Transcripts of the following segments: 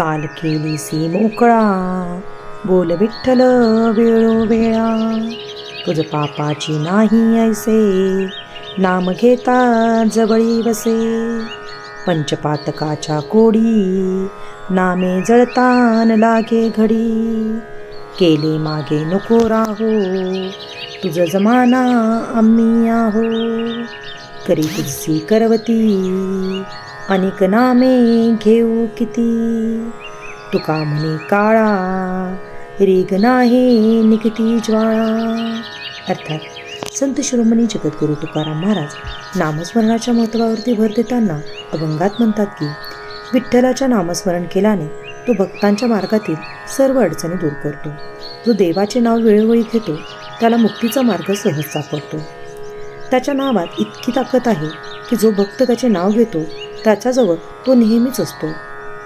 चाल केलीसी मोकळा. बोल विठ्ठल वेळोवेळा तुझ पापाची नाही ऐसे. नाम घेता जवळी बसे पंचपातकाच्या कोडी. नामे जळतान लागे घडी. केले मागे नको राहो. तुझ जमाना आम्ही आहो. करी तुझी करवती. अनेक नामे घेऊ किती? तुका म्हणे काळा रेग नाही निघती ज्वाळा. अर्थात संत शिरोमणी जगद्गुरू तुकाराम महाराज नामस्मरणाच्या महत्त्वावरती भर देताना अभंगात म्हणतात की विठ्ठलाच्या नामस्मरण केल्याने तो भक्तांच्या मार्गातील सर्व अडचणी दूर करतो. जो देवाचे नाव वेळोवेळी घेतो त्याला मुक्तीचा मार्ग सहज सापडतो. त्याच्या नावात इतकी ताकद आहे की जो भक्त त्याचे नाव घेतो त्याच्याजवळ तो नेहमीच असतो.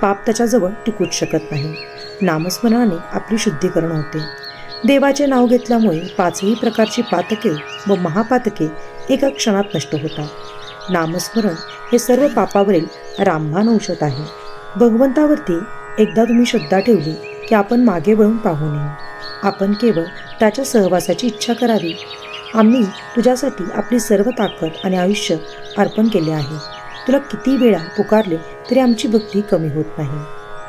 पाप त्याच्याजवळ टिकूच शकत नाही. नामस्मरणाने आपली शुद्धीकरण होते. देवाचे नाव घेतल्यामुळे पाचही प्रकारची पातके व महापातके एका क्षणात नष्ट होतात. नामस्मरण हे सर्व पापावरील रामबाण औषध आहे. भगवंतावरती एकदा तुम्ही श्रद्धा ठेवली की आपण मागे वळून पाहू नये. आपण केवळ त्याच्या सहवासाची इच्छा करावी. आम्ही तुझ्यासाठी आपली सर्व ताकद आणि आयुष्य अर्पण केले आहे. तुला किती वेळा पुकारले तरी आमची भक्ती कमी होत नाही.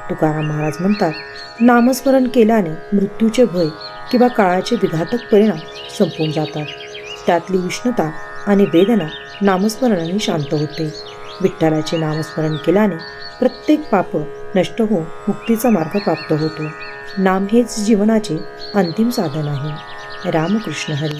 तुकाराम महाराज म्हणतात नामस्मरण केल्याने मृत्यूचे भय किंवा काळाचे विघातक परिणाम संपून जातात. त्यातली उष्णता आणि वेदना नामस्मरणाने शांत होते. विठ्ठलाचे नामस्मरण केल्याने प्रत्येक पाप नष्ट होऊन मुक्तीचा मार्ग प्राप्त होतो. नाम हेच जीवनाचे अंतिम साधन आहे. रामकृष्ण हरी.